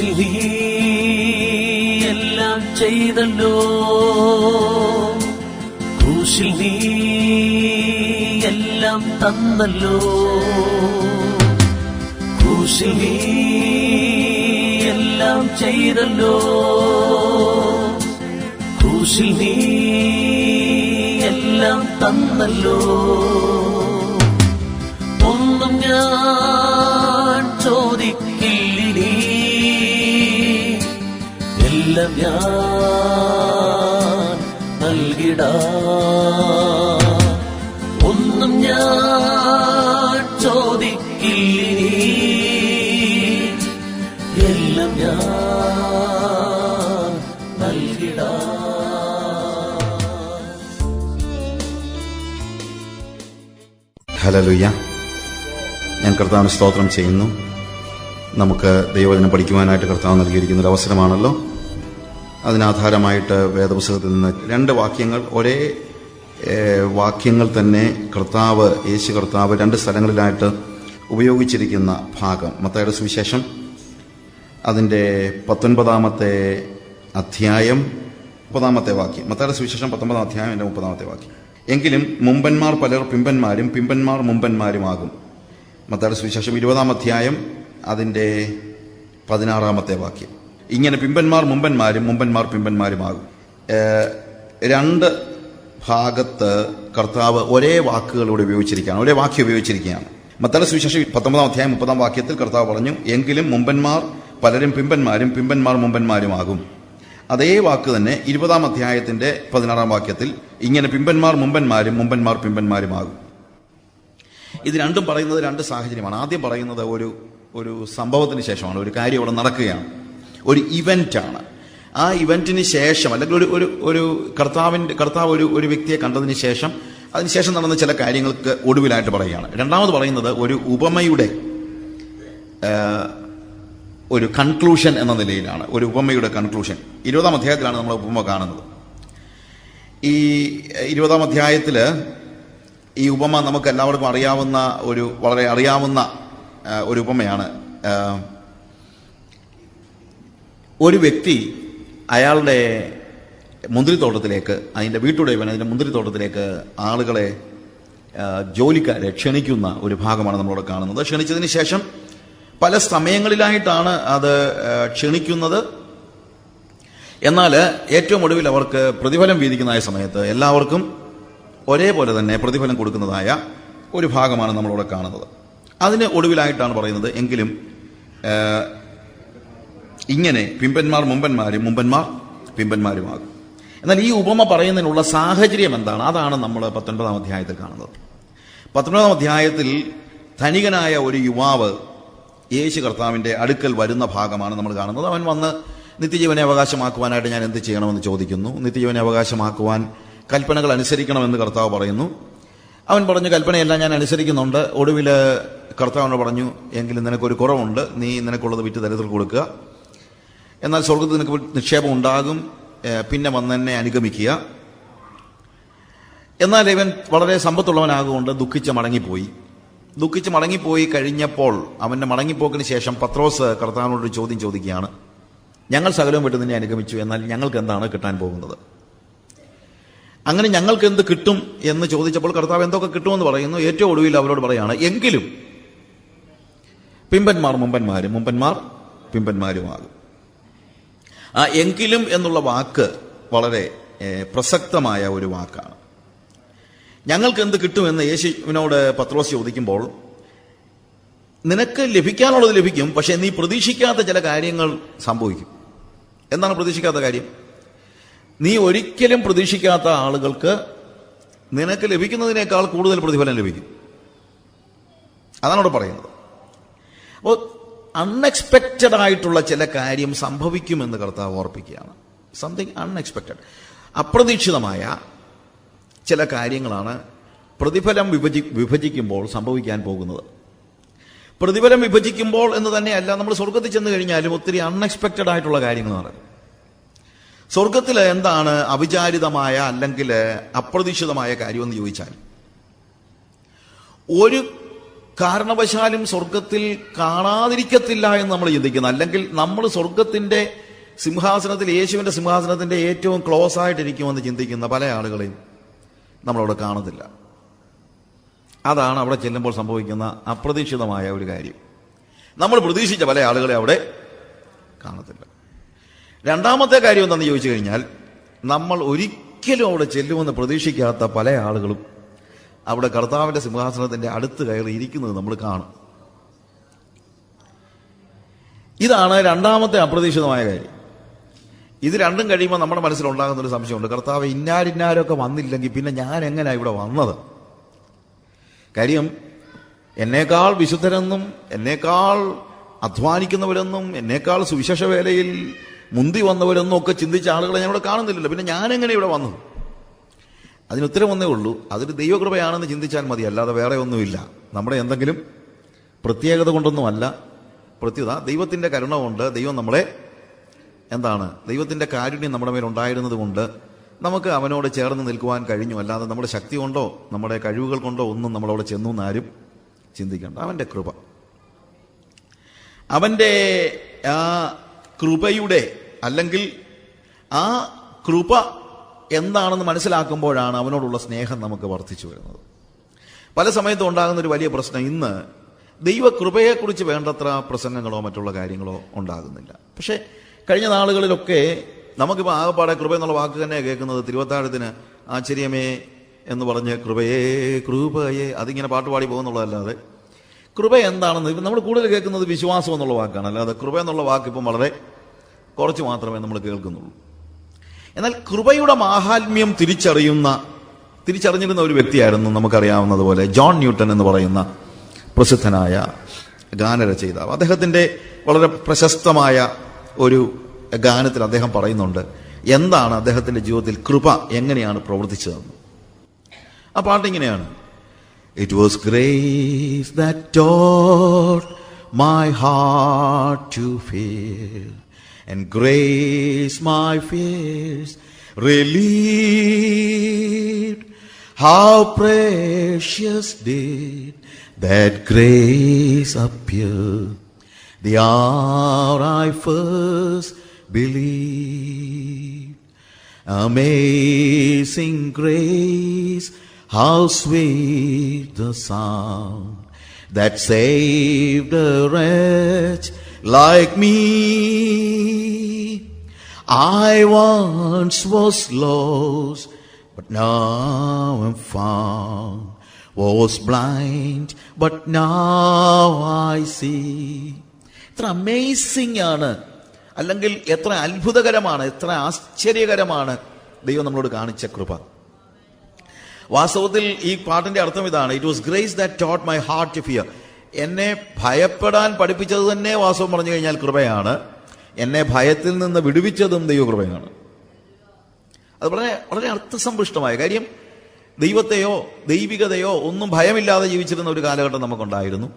ക്രൂശിൽ എല്ലാം ചെയ്തല്ലോ. ക്രൂശിൽ നീ എല്ലാം തന്നല്ലോ. ക്രൂശിൽ നീ എല്ലാം ചെയ്തല്ലോ. ക്രൂശിൽ നീ എല്ലാം തന്നല്ലോ. ഒന്നും ഞാൻ ചോദിക്കില്ലിനി എല്ലാം ഞാൻ നൽകിട. ഒന്നും ഞാൻ ചോദിക്കില്ല. എല്ലാം ഞാൻ നൽകിടാ. ഹലലുയ്യ ഞാൻ കർത്താവിന് സ്തോത്രം ചെയ്യുന്നു. നമുക്ക് ദൈവവചനം പഠിക്കുവാനായിട്ട് കർത്താവ് നൽകിയിരിക്കുന്ന ഒരു അവസരമാണല്ലോ. അതിനാധാരമായിട്ട് വേദപുസ്തകത്തിൽ നിന്ന് രണ്ട് വാക്യങ്ങൾ ഒരേ വാക്യങ്ങൾ തന്നെ കർത്താവ് യേശു കർത്താവ് രണ്ട് സ്ഥലങ്ങളിലായിട്ട് ഉപയോഗിച്ചിരിക്കുന്ന ഭാഗം. മത്തയുടെ സുവിശേഷം അതിന്റെ പത്തൊൻപതാമത്തെ അധ്യായം മുപ്പതാമത്തെ വാക്യം. മത്തയുടെ സുവിശേഷം പത്തൊമ്പതാം അധ്യായം എന്റെ മുപ്പതാമത്തെ വാക്യം. എങ്കിലും മുമ്പന്മാർ പലർ പിമ്പന്മാരും പിമ്പന്മാർ മുമ്പന്മാരുമാകും. മത്തയുടെ സുവിശേഷം ഇരുപതാം അധ്യായം അതിന്റെ പതിനാറാമത്തെ വാക്യം. ഇങ്ങനെ പിമ്പന്മാർ മുമ്പന്മാരും മുമ്പന്മാർ പിമ്പന്മാരുമാകും. രണ്ട് ഭാഗത്ത് കർത്താവ് ഒരേ വാക്കുകളോട് ഉപയോഗിച്ചിരിക്കുകയാണ് ഒരേ വാക്യം ഉപയോഗിച്ചിരിക്കുകയാണ്. മത്തല സുവിശേഷം പത്തൊമ്പതാം അധ്യായം മുപ്പതാം വാക്യത്തിൽ കർത്താവ് പറഞ്ഞു എങ്കിലും മുമ്പന്മാർ പലരും പിമ്പന്മാരും പിമ്പന്മാർ മുമ്പന്മാരുമാകും. അതേ വാക്ക് തന്നെ ഇരുപതാം അധ്യായത്തിന്റെ പതിനാറാം വാക്യത്തിൽ ഇങ്ങനെ പിമ്പന്മാർ മുമ്പന്മാരും മുമ്പന്മാർ പിമ്പന്മാരുമാകും. ഇത് രണ്ടും പറയുന്നത് രണ്ട് സാഹചര്യമാണ്. ആദ്യം പറയുന്നത് ഒരു ഒരു സംഭവത്തിന് ശേഷമാണ് ഒരു കാര്യം അവിടെ നടക്കുകയാണ്. ഒരു ഇവന്റാണ് ആ ഇവന്റിന് ശേഷം അല്ലെങ്കിൽ ഒരു ഒരു ഒരു കർത്താവിന്റെ കർത്താവ് ഒരു ഒരു വ്യക്തിയെ കണ്ടതിന് ശേഷം അതിനുശേഷം നടന്ന ചില കാര്യങ്ങൾക്ക് ഒടുവിലായിട്ട് പറയുകയാണ്. രണ്ടാമത് പറയുന്നത് ഒരു ഉപമയുടെ ഒരു കൺക്ലൂഷൻ എന്ന നിലയിലാണ്. ഒരു ഉപമയുടെ കൺക്ലൂഷൻ ഇരുപതാം അധ്യായത്തിലാണ് നമ്മൾ ഉപമ കാണുന്നത്. ഈ ഇരുപതാം അധ്യായത്തിൽ ഈ ഉപമ നമുക്ക് എല്ലാവർക്കും അറിയാവുന്ന ഒരു വളരെ അറിയാവുന്ന ഒരു ഉപമയാണ്. ഒരു വ്യക്തി അയാളുടെ മുന്തിരിത്തോട്ടത്തിലേക്ക് അതിന്റെ വീട്ടുടയവൻ അതിന്റെ മുന്തിരിത്തോട്ടത്തിലേക്ക് ആളുകളെ ജോലിക്കാരെ ക്ഷണിക്കുന്ന ഒരു ഭാഗമാണ് നമ്മളിവിടെ കാണുന്നത്. ക്ഷണിച്ചതിന് ശേഷം പല സമയങ്ങളിലായിട്ടാണ് അത് ക്ഷണിക്കുന്നത്. എന്നാൽ ഏറ്റവും ഒടുവിൽ അവർക്ക് പ്രതിഫലം വീതിക്കുന്നതായ സമയത്ത് എല്ലാവർക്കും ഒരേപോലെ തന്നെ പ്രതിഫലം കൊടുക്കുന്നതായ ഒരു ഭാഗമാണ് നമ്മളിവിടെ കാണുന്നത്. അതിന് ഒടുവിലായിട്ടാണ് പറയുന്നത് എങ്കിലും ഇങ്ങനെ പിമ്പന്മാർ മുമ്പന്മാരും മുമ്പന്മാർ പിമ്പന്മാരുമാകും. എന്നാൽ ഈ ഉപമ പറയുന്നതിനുള്ള സാഹചര്യം എന്താണ്? അതാണ് നമ്മൾ പത്തൊൻപതാം അധ്യായത്തിൽ കാണുന്നത്. പത്തൊൻപതാം അധ്യായത്തിൽ ധനികനായ ഒരു യുവാവ് യേശു കർത്താവിന്റെ അടുക്കൽ വരുന്ന ഭാഗമാണ് നമ്മൾ കാണുന്നത്. അവൻ വന്ന് നിത്യജീവനെ അവകാശമാക്കുവാനായിട്ട് ഞാൻ എന്ത് ചെയ്യണമെന്ന് ചോദിക്കുന്നു. നിത്യജീവനെ അവകാശമാക്കുവാൻ കൽപ്പനകൾ അനുസരിക്കണമെന്ന് കർത്താവ് പറയുന്നു. അവൻ പറഞ്ഞു കൽപ്പനയെല്ലാം ഞാൻ അനുസരിക്കുന്നുണ്ട്. ഒടുവിൽ കർത്താവിനോട് പറഞ്ഞു എങ്കിലും നിനക്കൊരു കുറവുണ്ട്. നീ നിനക്കുള്ളത് വിറ്റ് ദരിദ്രർക്ക് കൊടുക്കുക. എന്നാൽ സ്വർഗത്തിൽ നിനക്ക് നിക്ഷേപം ഉണ്ടാകും പിന്നെ വന്ന് എന്നെ അനുഗമിക്കുക. എന്നാൽ ഇവൻ വളരെ സമ്പത്തുള്ളവനാകൊണ്ട് ദുഃഖിച്ച് മടങ്ങിപ്പോയി. ദുഃഖിച്ച് മടങ്ങിപ്പോയി കഴിഞ്ഞപ്പോൾ അവന്റെ മടങ്ങിപ്പോക്കിന് ശേഷം പത്രോസ് കർത്താവിനോട് ചോദ്യം ചോദിക്കുകയാണ്. ഞങ്ങൾ സകലവും വിട്ട് നിന്നെ അനുഗമിച്ചു എന്നാൽ ഞങ്ങൾക്ക് എന്താണ് കിട്ടാൻ പോകുന്നത്? അങ്ങനെ ഞങ്ങൾക്ക് എന്ത് കിട്ടും എന്ന് ചോദിച്ചപ്പോൾ കർത്താവ് എന്തൊക്കെ കിട്ടുമെന്ന് പറയുന്നു. ഏറ്റവും ഒടുവിൽ അവരോട് പറയാണ് എങ്കിലും. പിമ്പന്മാർ മുമ്പന്മാരും മുമ്പന്മാർ പിമ്പന്മാരുമാകും. ആ എങ്കിലും എന്നുള്ള വാക്ക് വളരെ പ്രസക്തമായ ഒരു വാക്കാണ്. ഞങ്ങൾക്ക് എന്ത് കിട്ടുമെന്ന് യേശുവിനോട് പത്രോസ് ചോദിക്കുമ്പോൾ നിനക്ക് ലഭിക്കാനുള്ളത് ലഭിക്കും പക്ഷെ നീ പ്രതീക്ഷിക്കാത്ത ചില കാര്യങ്ങൾ സംഭവിക്കും. എന്താണ് പ്രതീക്ഷിക്കാത്ത കാര്യം? നീ ഒരിക്കലും പ്രതീക്ഷിക്കാത്ത ആളുകൾക്ക് നിനക്ക് ലഭിക്കുന്നതിനേക്കാൾ കൂടുതൽ പ്രതിഫലം ലഭിക്കും. അതാണ് അവിടെ പറയുന്നത്. അപ്പോൾ അൺഎക്സ്പെക്റ്റഡ് ആയിട്ടുള്ള ചില കാര്യം സംഭവിക്കുമെന്ന് കർത്താവ് ഓർപ്പിക്കുകയാണ്. സംതിങ് അൺഎക്സ്പെക്റ്റഡ് അപ്രതീക്ഷിതമായ ചില കാര്യങ്ങളാണ് പ്രതിഫലം വിഭജി വിഭജിക്കുമ്പോൾ സംഭവിക്കാൻ പോകുന്നത്. പ്രതിഫലം വിഭജിക്കുമ്പോൾ എന്ന് തന്നെയല്ല നമ്മൾ സ്വർഗത്തിൽ ചെന്ന് കഴിഞ്ഞാലും ഒത്തിരി അൺഎക്സ്പെക്റ്റഡ് ആയിട്ടുള്ള കാര്യങ്ങൾ നടക്കും. സ്വർഗത്തിൽ എന്താണ് അവിചാരിതമായ അല്ലെങ്കിൽ അപ്രതീക്ഷിതമായ കാര്യമെന്ന് ചോദിച്ചാൽ ഒരു കാരണവശാലും സ്വർഗത്തിൽ കാണാതിരിക്കത്തില്ല എന്ന് നമ്മൾ ചിന്തിക്കുന്നു. അല്ലെങ്കിൽ നമ്മൾ സ്വർഗത്തിന്റെ സിംഹാസനത്തിൽ യേശുവിന്റെ സിംഹാസനത്തിന്റെ ഏറ്റവും ക്ലോസ് ആയിട്ടിരിക്കുമെന്ന് ചിന്തിക്കുന്ന പല ആളുകളെയും നമ്മളവിടെ കാണത്തില്ല. അതാണ് അവിടെ ചെല്ലുമ്പോൾ സംഭവിക്കുന്ന അപ്രതീക്ഷിതമായ ഒരു കാര്യം. നമ്മൾ പ്രതീക്ഷിച്ച പല ആളുകളെ അവിടെ കാണത്തില്ല. രണ്ടാമത്തെ കാര്യം എന്താണെന്ന് ചോദിച്ചു കഴിഞ്ഞാൽ നമ്മൾ ഒരിക്കലും അവിടെ ചെല്ലുമെന്ന് പ്രതീക്ഷിക്കാത്ത പല ആളുകളും അവിടെ കർത്താവിന്റെ സിംഹാസനത്തിന്റെ അടുത്ത് കയറി ഇരിക്കുന്നത് നമ്മൾ കാണും. ഇതാണ് രണ്ടാമത്തെ അപ്രതീക്ഷിതമായ കാര്യം. ഇത് രണ്ടും കഴിയുമ്പോൾ നമ്മുടെ മനസ്സിലുണ്ടാകുന്ന ഒരു സംശയമുണ്ട്. കർത്താവ് ഇന്നാരിന്നാരൊക്കെ വന്നില്ലെങ്കിൽ പിന്നെ ഞാൻ എങ്ങനെയാണ് ഇവിടെ വന്നത്? കാര്യം എന്നേക്കാൾ വിശുദ്ധരെന്നും എന്നേക്കാൾ അധ്വാനിക്കുന്നവരെന്നും എന്നേക്കാൾ സുവിശേഷ വേലയിൽ മുന്തി വന്നവരെന്നും ഒക്കെ ചിന്തിച്ച ആളുകളെ ഞാൻ ഇവിടെ കാണുന്നില്ലല്ലോ. പിന്നെ ഞാൻ എങ്ങനെ ഇവിടെ വന്നു അതിന് ഉത്തരം ഒന്നേ ഉള്ളൂ. അതൊരു ദൈവകൃപയാണെന്ന് ചിന്തിച്ചാൽ മതി. അല്ലാതെ വേറെ ഒന്നുമില്ല. നമ്മുടെ എന്തെങ്കിലും പ്രത്യേകത കൊണ്ടൊന്നുമല്ല. പ്രത്യേകത ദൈവത്തിന്റെ കരുണ കൊണ്ട് ദൈവം നമ്മളെ എന്താണ്? ദൈവത്തിന്റെ കാരുണ്യം നമ്മുടെ മേൽ ഉണ്ടായിരുന്നത് കൊണ്ട് നമുക്ക് അവനോട് ചേർന്ന് നിൽക്കുവാൻ കഴിഞ്ഞു. അല്ലാതെ നമ്മുടെ ശക്തി കൊണ്ടോ നമ്മുടെ കഴിവുകൾ കൊണ്ടോ ഒന്നും നമ്മളവിടെ ചെന്നു എന്നാരും ചിന്തിക്കേണ്ട. അവന്റെ കൃപ. അവന്റെ ആ കൃപയുടെ അല്ലെങ്കിൽ ആ കൃപ എന്താണെന്ന് മനസ്സിലാക്കുമ്പോഴാണ് അവനോടുള്ള സ്നേഹം നമുക്ക് വർദ്ധിച്ചു വരുന്നത്. പല സമയത്തും ഉണ്ടാകുന്ന ഒരു വലിയ പ്രശ്നം ഇന്ന് ദൈവകൃപയെക്കുറിച്ച് വേണ്ടത്ര പ്രസംഗങ്ങളോ മറ്റുള്ള കാര്യങ്ങളോ ഉണ്ടാകുന്നില്ല. പക്ഷേ കഴിഞ്ഞ നാളുകളിലൊക്കെ നമുക്കിപ്പോൾ ആകപ്പാടെ കൃപ എന്നുള്ള വാക്ക് തന്നെ കേൾക്കുന്നത് തിരുവത്താഴത്തിന് ആശ്ചര്യമേ എന്ന് പറഞ്ഞ് കൃപയേ കൃപയേ അതിങ്ങനെ പാട്ടുപാടി പോകുന്നുള്ളതല്ലാതെ കൃപ എന്താണെന്ന് ഇപ്പം നമ്മൾ കൂടുതൽ കേൾക്കുന്നത് വിശ്വാസം എന്നുള്ള വാക്കാണ്. അല്ലാതെ കൃപ എന്നുള്ള വാക്ക് ഇപ്പം വളരെ കുറച്ച് മാത്രമേ നമ്മൾ കേൾക്കുന്നുള്ളൂ. എന്നാൽ കൃപയുടെ മാഹാത്മ്യം തിരിച്ചറിയുന്ന തിരിച്ചറിഞ്ഞിരുന്ന ഒരു വ്യക്തിയായിരുന്നു നമുക്കറിയാവുന്നതുപോലെ ജോൺ ന്യൂട്ടൺ എന്ന് പറയുന്ന പ്രസിദ്ധനായ ഗാനരചയിതാവ്. അദ്ദേഹത്തിന്റെ വളരെ പ്രശസ്തമായ ഒരു ഗാനത്തിൽ അദ്ദേഹം പറയുന്നുണ്ട് എന്താണ് അദ്ദേഹത്തിന്റെ ജീവിതത്തിൽ കൃപ? എങ്ങനെയാണ് പ്രവർത്തിച്ചതെന്ന്? ആ പാട്ടിങ്ങനെയാണ് it was grace that taught my heart to fear and grace my fears relieved. How precious did that grace appear the hour I first believed. Amazing grace, how sweet the sound that saved a wretch like me. I once was lost, but now am found. Was blind, but now I see. എത്ര amazing ആണ് അല്ലെങ്കിൽ എത്ര അത്ഭുതകരമാണ് എത്ര ആശ്ചര്യകരമാണ് ദൈവം നമ്മളോട് കാണിച്ച കൃപ വാസ്തവത്തിൽ ഈ പാട്ടിന്റെ അർത്ഥം ഇതാണ് it was grace that taught my heart to fear എന്നെ ഭയപ്പെടാൻ പഠിപ്പിച്ചത് തന്നെ വാസ്തവം പറഞ്ഞു കഴിഞ്ഞാൽ കൃപയാണ്. എന്നെ ഭയത്തിൽ നിന്ന് വിടുവിച്ചതും ദൈവകൃപയാണ്. അത് വളരെ വളരെ അർത്ഥസമ്പുഷ്ടമായ കാര്യം. ദൈവത്തെയോ ദൈവികതയോ ഒന്നും ഭയമില്ലാതെ ജീവിച്ചിരുന്ന ഒരു കാലഘട്ടം നമുക്കുണ്ടായിരുന്നു.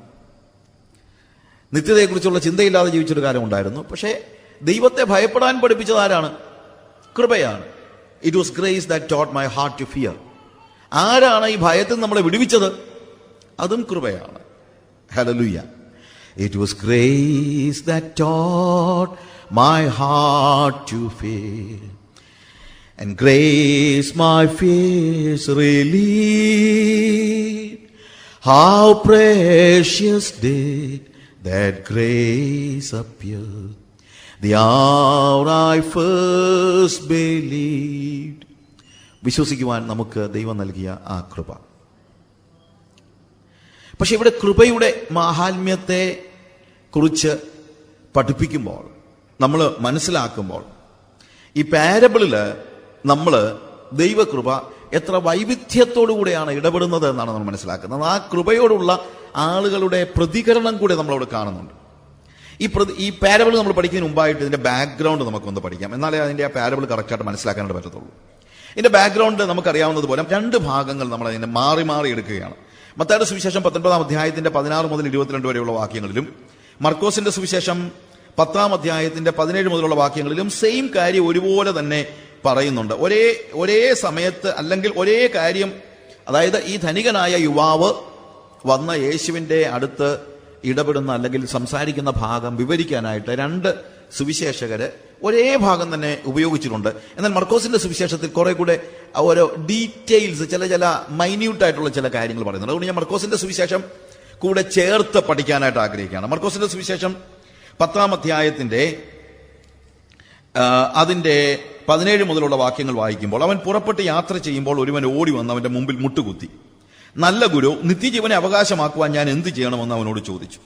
നിത്യതയെക്കുറിച്ചുള്ള ചിന്തയില്ലാതെ ജീവിച്ചൊരു കാലം ഉണ്ടായിരുന്നു. പക്ഷേ ദൈവത്തെ ഭയപ്പെടാൻ പഠിപ്പിച്ചത് ആരാണ്? കൃപയാണ്. It was grace that taught my heart to fear ആരാണ് ഈ ഭയത്തിൽ നമ്മളെ വിടുവിച്ചത്? അതും കൃപയാണ്. Hallelujah it was grace that taught my heart to fear and grace my fears relieved. How precious did that grace appear the hour I first believed. വിശ്വസിക്കുവാൻ നമുക്ക് ദൈവം നൽകിയ ആ കൃപ പക്ഷെ ഇവിടെ കൃപയുടെ മാഹാത്മ്യത്തെ കുറിച്ച് പഠിപ്പിക്കുമ്പോൾ നമ്മൾ മനസ്സിലാക്കുമ്പോൾ ഈ പാരബിളിൽ നമ്മൾ ദൈവകൃപ എത്ര വൈവിധ്യത്തോടുകൂടെയാണ് ഇടപെടുന്നത് എന്നാണ് നമ്മൾ മനസ്സിലാക്കുന്നത്. ആ കൃപയോടുള്ള ആളുകളുടെ പ്രതികരണം കൂടെ നമ്മളവിടെ കാണുന്നുണ്ട്. ഈ പ്രതി ഈ പാരബിൾ നമ്മൾ പഠിക്കുന്നതിന് മുമ്പായിട്ട് ഇതിന്റെ ബാക്ക്ഗ്രൗണ്ട് നമുക്കൊന്ന് പഠിക്കാം. എന്നാലേ അതിന്റെ ആ പാരബിൾ കറക്റ്റായിട്ട് മനസ്സിലാക്കാനായിട്ട് പറ്റത്തുള്ളൂ. ഇതിന്റെ ബാക്ക്ഗ്രൗണ്ട് നമുക്കറിയാവുന്നതുപോലെ രണ്ട് ഭാഗങ്ങൾ നമ്മൾ അതിനെ മാറി മാറി എടുക്കുകയാണ്. മത്തായുടെ സുവിശേഷം പത്തൊൻപതാം അധ്യായത്തിന്റെ പതിനാറ് മുതൽ ഇരുപത്തിരണ്ട് വരെയുള്ള വാക്യങ്ങളിലും മർക്കോസിന്റെ സുവിശേഷം പത്താം അധ്യായത്തിന്റെ പതിനേഴ് മുതലുള്ള വാക്യങ്ങളിലും സെയിം കാര്യം ഒരുപോലെ തന്നെ പറയുന്നുണ്ട്. ഒരേ ഒരേ സമയത്ത് അല്ലെങ്കിൽ ഒരേ കാര്യം അതായത് ഈ ധനികനായ യുവാവ് വന്ന യേശുവിന്റെ അടുത്ത് ഇടപെടുന്ന അല്ലെങ്കിൽ സംസാരിക്കുന്ന ഭാഗം വിവരിക്കാനായിട്ട് രണ്ട് സുവിശേഷകര് ഒരേ ഭാഗം തന്നെ ഉപയോഗിച്ചിട്ടുണ്ട്. എന്നാൽ മർക്കോസിന്റെ സുവിശേഷത്തിൽ കുറെ കൂടെ ഓരോ ഡീറ്റെയിൽസ് ചില ചില മൈന്യൂട്ടായിട്ടുള്ള ചില കാര്യങ്ങൾ പറയുന്നുണ്ട്. അതുകൊണ്ട് ഞാൻ മർക്കോസിന്റെ സുവിശേഷം കൂടെ ചേർത്ത് പഠിക്കാനായിട്ട് ആഗ്രഹിക്കുകയാണ്. മർക്കോസിന്റെ സുവിശേഷം പത്താം അധ്യായത്തിന്റെ അതിന്റെ പതിനേഴ് മുതലുള്ള വാക്യങ്ങൾ വായിക്കുമ്പോൾ അവൻ പുറപ്പെട്ട് യാത്ര ചെയ്യുമ്പോൾ ഒരുവൻ ഓടി വന്ന് അവന്റെ മുമ്പിൽ മുട്ടുകുത്തി. നല്ല ഗുരു നിത്യജീവനെ അവകാശമാക്കുവാൻ ഞാൻ എന്ത് ചെയ്യണമെന്ന് അവനോട് ചോദിച്ചു.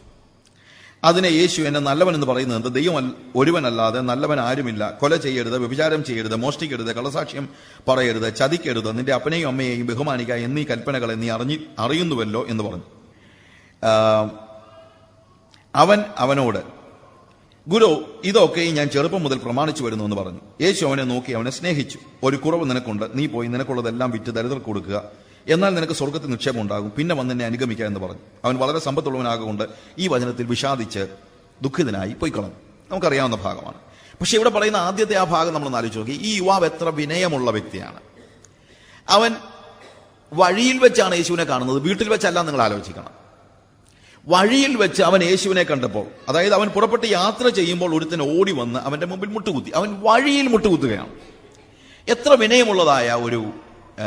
അതിനെ യേശു എന്നെ നല്ലവനെന്ന് പറയുന്നത്? ദൈവം ഒരുവനല്ലാതെ നല്ലവൻ ആരുമില്ല. കൊല ചെയ്യരുത് വ്യഭിചാരം ചെയ്യരുത് മോഷ്ടിക്കരുത് കളസാക്ഷ്യം പറയരുത് ചതിക്കരുത് നിന്റെ അപ്പനെയും അമ്മയെയും ബഹുമാനിക്കുക എന്നീ കൽപ്പനകളെ നീ അറിഞ്ഞി അറിയുന്നുവല്ലോ എന്ന് പറഞ്ഞു. അവൻ അവനോട് ഗുരു ഇതൊക്കെ ഞാൻ ചെറുപ്പം മുതൽ പ്രമാണിച്ചു വരുന്നു എന്ന് പറഞ്ഞു. യേശു അവനെ നോക്കി അവനെ സ്നേഹിച്ചു. ഒരു കുറവ് നിനക്കുണ്ട്. നീ പോയി നിനക്കുള്ളതെല്ലാം വിറ്റ് ദരിദ്രർ കൊടുക്കുക. എന്നാൽ നിനക്ക് സ്വർഗത്തിൽ നിക്ഷേപം ഉണ്ടാകും പിന്നെ വന്ന് എന്നെ അനുഗമിക്കുക എന്ന് പറഞ്ഞു. അവൻ വളരെ സമ്പത്തുള്ളവനാകൊണ്ട് ഈ വചനത്തിൽ വിഷാദിച്ച് ദുഃഖിതനായി പോയിക്കളഞ്ഞു. നമുക്കറിയാവുന്ന ഭാഗമാണ്. പക്ഷെ ഇവിടെ പറയുന്ന ആദ്യത്തെ ആ ഭാഗം നമ്മൾ ആലോചിച്ച് നോക്കി. ഈ യുവാവ് എത്ര വിനയമുള്ള വ്യക്തിയാണ്. അവൻ വഴിയിൽ വെച്ചാണ് യേശുവിനെ കാണുന്നത്. വീട്ടിൽ വെച്ചല്ല നിങ്ങൾ ആലോചിക്കണം. വഴിയിൽ വെച്ച് അവൻ യേശുവിനെ കണ്ടപ്പോൾ അതായത് അവൻ പുറപ്പെട്ട് യാത്ര ചെയ്യുമ്പോൾ ഒരുത്തൻ ഓടി വന്ന് അവന്റെ മുമ്പിൽ മുട്ടുകുത്തി. അവൻ വഴിയിൽ മുട്ടുകുത്തുകയാണ്. എത്ര വിനയമുള്ളതായ ഒരു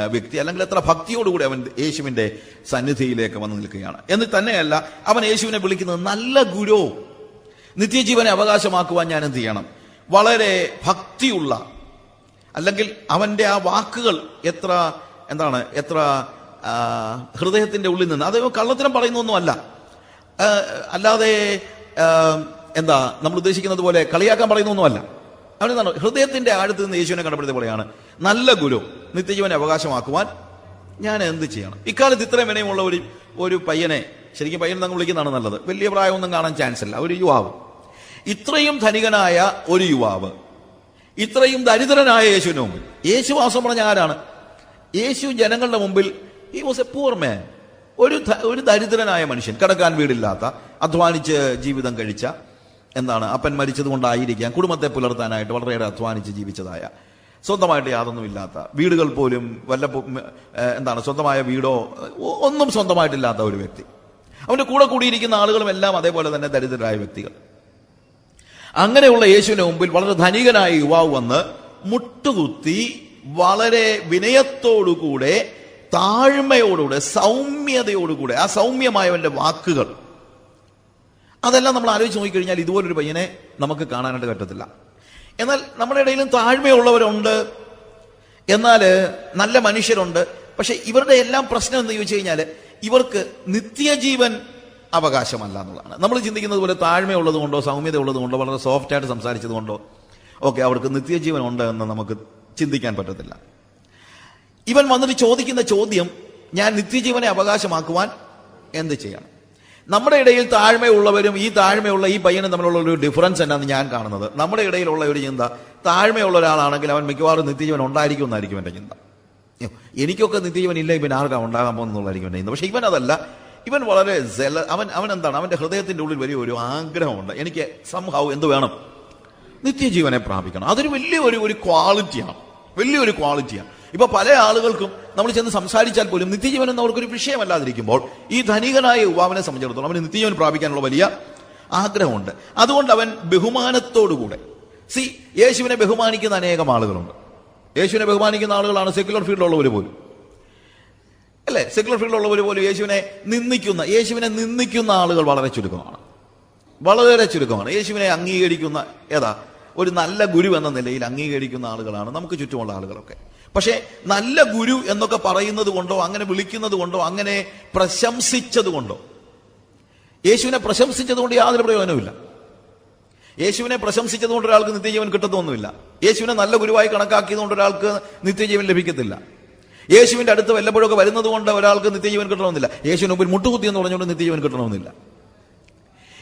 വ്യക്തി അല്ലെങ്കിൽ എത്ര ഭക്തിയോടുകൂടി അവൻ യേശുവിന്റെ സന്നിധിയിലേക്ക് വന്ന് നിൽക്കുകയാണ്. എന്ന് തന്നെയല്ല അവൻ യേശുവിനെ വിളിക്കുന്നത് നല്ല ഗുരു. നിത്യജീവനെ അവകാശമാക്കുവാൻ ഞാൻ എന്ത് ചെയ്യണം? വളരെ ഭക്തിയുള്ള അല്ലെങ്കിൽ അവന്റെ ആ വാക്കുകൾ എത്ര എന്താണ് എത്ര ഹൃദയത്തിന്റെ ഉള്ളിൽ നിന്ന് അത് കള്ളത്തിനും പറയുന്നൊന്നുമല്ല. അല്ലാതെ എന്താ നമ്മൾ ഉദ്ദേശിക്കുന്നത് പോലെ കളിയാക്കാൻ പറയുന്നൊന്നുമല്ല. അവനെന്താണ് ഹൃദയത്തിന്റെ ആഴത്തിൽ നിന്ന് യേശുവിനെ കണ്ടപ്പെടുത്തിയ പോലെയാണ്. നല്ല ഗുരു. നിത്യജീവനെ അവകാശമാക്കുവാൻ ഞാൻ എന്ത് ചെയ്യണം? ഇക്കാലത്ത് ഇത്രയും വിനയമുള്ള ഒരു ഒരു പയ്യനെ ശരിക്കും പയ്യനെ നമ്മൾ വിളിക്കുന്നതാണ് നല്ലത്. വലിയ പ്രായമൊന്നും കാണാൻ ചാൻസ് ഇല്ല. ഒരു യുവാവ്. ഇത്രയും ധനികനായ ഒരു യുവാവ് ഇത്രയും ദരിദ്രനായ യേശുവിന് മുമ്പിൽ. യേശു വാസം പറഞ്ഞ ആരാണ്? യേശു ജനങ്ങളുടെ മുമ്പിൽ ഈ വാസ് എ പൂർ മാൻ ഒരു ഒരു ദരിദ്രനായ മനുഷ്യൻ. കിടക്കാൻ വീടില്ലാത്ത അധ്വാനിച്ച് ജീവിതം കഴിച്ച എന്താണ് അപ്പൻ മരിച്ചത് കൊണ്ടായിരിക്കാം കുടുംബത്തെ പുലർത്താനായിട്ട് വളരെയേറെ അധ്വാനിച്ച് ജീവിച്ചതായ. സ്വന്തമായിട്ട് യാതൊന്നുമില്ലാത്ത വീടുകൾ പോലും വല്ല എന്താണ് സ്വന്തമായ വീടോ ഒന്നും സ്വന്തമായിട്ടില്ലാത്ത ഒരു വ്യക്തി. അവന്റെ കൂടെ കൂടിയിരിക്കുന്ന ആളുകളും എല്ലാം അതേപോലെ തന്നെ ദരിദ്രരായ വ്യക്തികൾ. അങ്ങനെയുള്ള യേശുവിന് മുമ്പിൽ വളരെ ധനികനായ യുവാവ് വന്ന് മുട്ടുകുത്തി വളരെ വിനയത്തോടുകൂടെ താഴ്മയോടുകൂടെ സൗമ്യതയോടുകൂടെ ആ സൗമ്യമായവന്റെ വാക്കുകൾ. അതെല്ലാം നമ്മൾ ആലോചിച്ച് നോക്കിക്കഴിഞ്ഞാൽ ഇതുപോലൊരു പയ്യനെ നമുക്ക് കാണാനായിട്ട് പറ്റത്തില്ല. എന്നാൽ നമ്മുടെ ഇടയിലും താഴ്മയുള്ളവരുണ്ട്. എന്നാൽ നല്ല മനുഷ്യരുണ്ട്. പക്ഷെ ഇവരുടെ എല്ലാം പ്രശ്നം എന്ന് ചോദിച്ചു കഴിഞ്ഞാൽ ഇവർക്ക് നിത്യജീവൻ അവകാശമല്ല എന്നുള്ളതാണ്. നമ്മൾ ചിന്തിക്കുന്നത് പോലെ താഴ്മയുള്ളത് കൊണ്ടോ സൗമ്യത ഉള്ളത് കൊണ്ടോ വളരെ സോഫ്റ്റ് ആയിട്ട് സംസാരിച്ചത് കൊണ്ടോ ഓക്കെ അവർക്ക് നിത്യജീവൻ ഉണ്ട് എന്ന് നമുക്ക് ചിന്തിക്കാൻ പറ്റത്തില്ല. ഇവൻ വന്നിട്ട് ചോദിക്കുന്ന ചോദ്യം ഞാൻ നിത്യജീവനെ അവകാശമാക്കുവാൻ എന്ത് ചെയ്യണം? നമ്മുടെ ഇടയിൽ താഴ്മയുള്ളവരും ഈ താഴ്മയുള്ള ഈ പയ്യനും തമ്മിലുള്ള ഒരു ഡിഫറൻസ് എന്നാണ് ഞാൻ കാണുന്നത്. നമ്മുടെ ഇടയിലുള്ള ഒരു ചിന്ത താഴ്മയുള്ള ഒരാളാണെങ്കിൽ അവൻ മിക്കവാറും നിത്യജീവൻ ഉണ്ടായിരിക്കും എന്നായിരിക്കും എന്റെ ചിന്ത. എനിക്കൊക്കെ നിത്യജീവൻ ഇല്ല ഇവൻ ആർക്കാ ഉണ്ടാകാൻ പോകുന്നുള്ളതായിരിക്കും എന്റെ ചിന്ത. പക്ഷേ ഇവൻ അതല്ല. ഇവൻ വളരെ ജല അവൻ അവൻ എന്താണ് അവന്റെ ഹൃദയത്തിന്റെ ഉള്ളിൽ വലിയ ഒരു ആഗ്രഹമുണ്ട്. എനിക്ക് സംഭവം എന്ത് വേണം? നിത്യജീവനെ പ്രാപിക്കണം. അതൊരു വലിയ ഒരു ഒരു ക്വാളിറ്റിയാണ് വലിയൊരു ക്വാളിറ്റിയാണ് ഇപ്പൊ പല ആളുകൾക്കും നമ്മൾ ചെന്ന് സംസാരിച്ചാൽ പോലും നിത്യജീവൻ എന്ന് അവർക്കൊരു വിഷയമല്ലാതിരിക്കുമ്പോൾ ഈ ധനികനായ യുവാവിനെ സംബന്ധിച്ചിടത്തോളം അവന് നിത്യജീവൻ പ്രാപിക്കാനുള്ള വലിയ ആഗ്രഹമുണ്ട്. അതുകൊണ്ട് അവൻ ബഹുമാനത്തോടുകൂടെ. സി യേശുവിനെ ബഹുമാനിക്കുന്ന അനേകം ആളുകളുണ്ട്. യേശുവിനെ ബഹുമാനിക്കുന്ന ആളുകളാണ് സെക്യുലർ ഫീൽഡിലുള്ളവർ പോലും. അല്ലേ? സെക്യുലർ ഫീൽഡിലുള്ളവർ പോലും യേശുവിനെ നിന്ദിക്കുന്ന യേശുവിനെ നിന്ദിക്കുന്ന ആളുകൾ വളരെ ചുരുക്കമാണ്. വളരെ ചുരുക്കമാണ്. യേശുവിനെ അംഗീകരിക്കുന്ന ഏതാ? ഒരു നല്ല ഗുരു എന്ന നിലയിൽ അംഗീകരിക്കുന്ന ആളുകളാണ് നമുക്ക് ചുറ്റുമുള്ള ആളുകളൊക്കെ. പക്ഷേ നല്ല ഗുരു എന്നൊക്കെ പറയുന്നത് കൊണ്ടോ അങ്ങനെ വിളിക്കുന്നത് കൊണ്ടോ അങ്ങനെ പ്രശംസിച്ചത് കൊണ്ടോ? യേശുവിനെ പ്രശംസിച്ചത് കൊണ്ട് യാതൊരു പ്രയോജനവുമില്ല യേശുവിനെ പ്രശംസിച്ചത് കൊണ്ട് ഒരാൾക്ക് നിത്യജീവൻ കിട്ടത്തൊന്നുമില്ല. യേശുവിനെ നല്ല ഗുരുവായി കണക്കാക്കിയത് കൊണ്ട് ഒരാൾക്ക് നിത്യജീവൻ ലഭിക്കത്തില്ല. യേശുവിന്റെ അടുത്ത് വല്ലപ്പോഴൊക്കെ വരുന്നത് കൊണ്ട് ഒരാൾക്ക് നിത്യജീവൻ കിട്ടണമെന്നില്ല. യേശുവിന് മുമ്പിൽ മുട്ടുകുത്തി എന്ന് പറഞ്ഞുകൊണ്ട് നിത്യജീവൻ കിട്ടണമെന്നില്ല.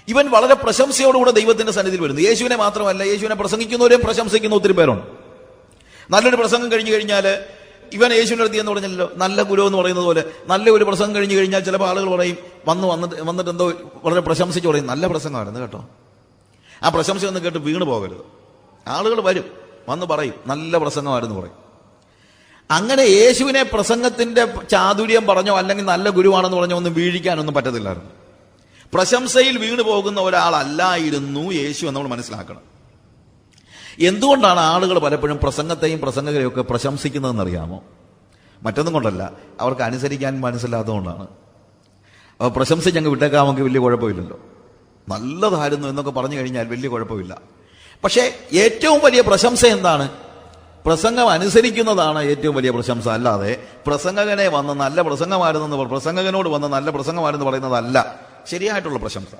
ഇവൻ വളരെ പ്രശംസയോടുകൂടെ ദൈവത്തിന്റെ സന്നിധിയിൽ വരുന്നു. യേശുവിനെ മാത്രമല്ല യേശുവിനെ പ്രസംഗിക്കുന്നവരെയും പ്രശംസിക്കുന്ന ഒത്തിരി പേരുണ്ട്. നല്ലൊരു പ്രസംഗം കഴിഞ്ഞു കഴിഞ്ഞാൽ ഇവൻ യേശുവിന്റെ അടുത്ത് എന്ന് പറഞ്ഞല്ലോ നല്ല ഗുരു എന്ന് പറയുന്നത് പോലെ നല്ല ഒരു പ്രസംഗം കഴിഞ്ഞു കഴിഞ്ഞാൽ ചിലപ്പോൾ ആളുകൾ പറയും വന്ന് വന്നിട്ട് വന്നിട്ട് എന്തോ വളരെ പ്രശംസിച്ച് പറയും നല്ല പ്രസംഗമായിരുന്നു കേട്ടോ. ആ പ്രശംസ ഒന്ന് കേട്ട് വീണ് പോകരുത്. ആളുകൾ വരും വന്ന് പറയും നല്ല പ്രസംഗമായിരുന്നു പറയും. അങ്ങനെ യേശുവിനെ പ്രസംഗത്തിന്റെ ചാതുര്യം പറഞ്ഞോ അല്ലെങ്കിൽ നല്ല ഗുരുവാണെന്ന് പറഞ്ഞോ ഒന്നും വീഴിക്കാനൊന്നും പറ്റത്തില്ലായിരുന്നു. പ്രശംസയിൽ വീണു പോകുന്ന ഒരാളല്ലായിരുന്നു യേശു എന്ന് നമ്മൾ മനസ്സിലാക്കണം. എന്തുകൊണ്ടാണ് ആളുകൾ പലപ്പോഴും പ്രസംഗത്തെയും പ്രസംഗകരെയും ഒക്കെ പ്രശംസിക്കുന്നതെന്ന് അറിയാമോ മറ്റൊന്നും കൊണ്ടല്ല. അവർക്ക് അനുസരിക്കാൻ മനസ്സിലാത്തതുകൊണ്ടാണ് അപ്പോൾ പ്രശംസിച്ച് അങ്ങ് വിട്ടേക്കാമെങ്കിൽ വലിയ കുഴപ്പമില്ലല്ലോ. നല്ലതായിരുന്നു എന്നൊക്കെ പറഞ്ഞു കഴിഞ്ഞാൽ വലിയ കുഴപ്പമില്ല. പക്ഷേ ഏറ്റവും വലിയ പ്രശംസ എന്താണ്? പ്രസംഗം അനുസരിക്കുന്നതാണ് ഏറ്റവും വലിയ പ്രശംസ. അല്ലാതെ പ്രസംഗകനെ വന്ന് നല്ല പ്രസംഗമായിരുന്നെന്ന് പ്രസംഗകനോട് വന്ന് നല്ല പ്രസംഗമായിരുന്നു പറയുന്നതല്ല. ശരിയായിട്ടുള്ള പ്രശംസ.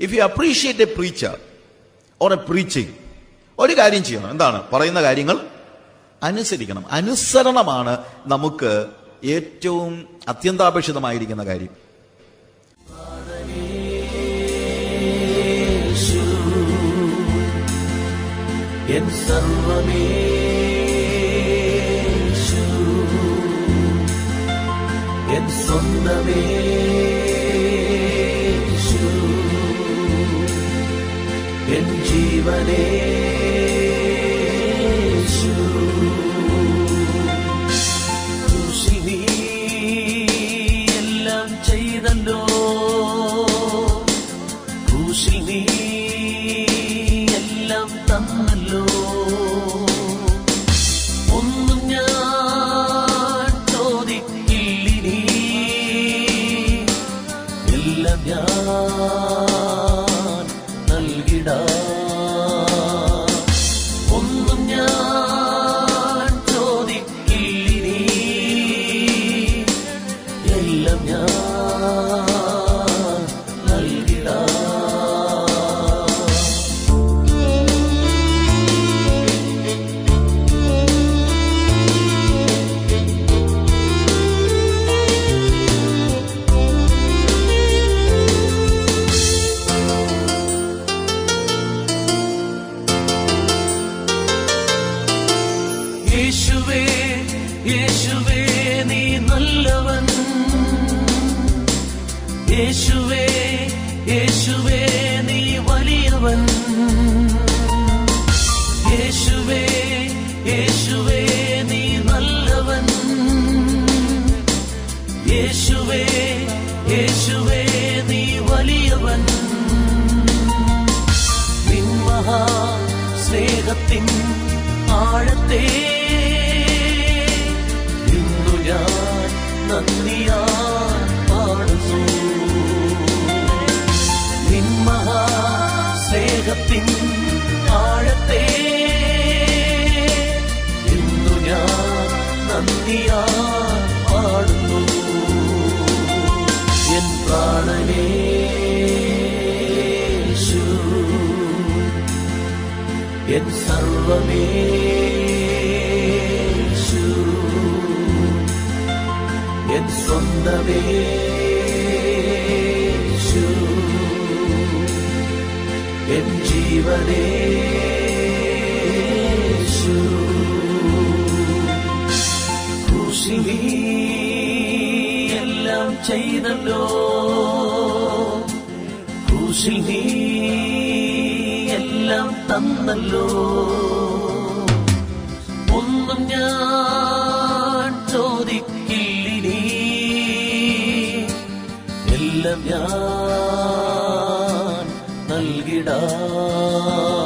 If you appreciate a preacher or a preaching ഒരു കാര്യം ചെയ്യണം. എന്താണ്? പറയുന്ന കാര്യങ്ങൾ അനുസരിക്കണം. അനുസരണമാണ് നമുക്ക് ഏറ്റവും അത്യന്താപേക്ഷിതമായിരിക്കുന്ന കാര്യം. എൻ ജീവനേശു ക്രൂശിൽ നീ എല്ലാം സ്നേഹത്തിൻ ആഴത്തെ. ഇന്നു ഞാൻ നന്ദിയാ പാടുന്നു. നിൻ മഹാ സ്നേഹത്തിൻ ആഴത്തെ. ഇന്നു ഞാൻ നന്ദിയാ പാടുന്നു. എൻ പ്രാണനേശു എൻ സർവമേശു. എൻ സ്വന്തമേശു. എൻ ജീവനേശു. എല്ലാം ചെയ്തല്ലോ. ക്രൂശിൽ നീ എല്ലാം തന്നല്ലോ. ഒന്നും ഞാൻ ചോദിക്കില്ലിനി. എല്ലാം ഞാൻ നൽകിടാം.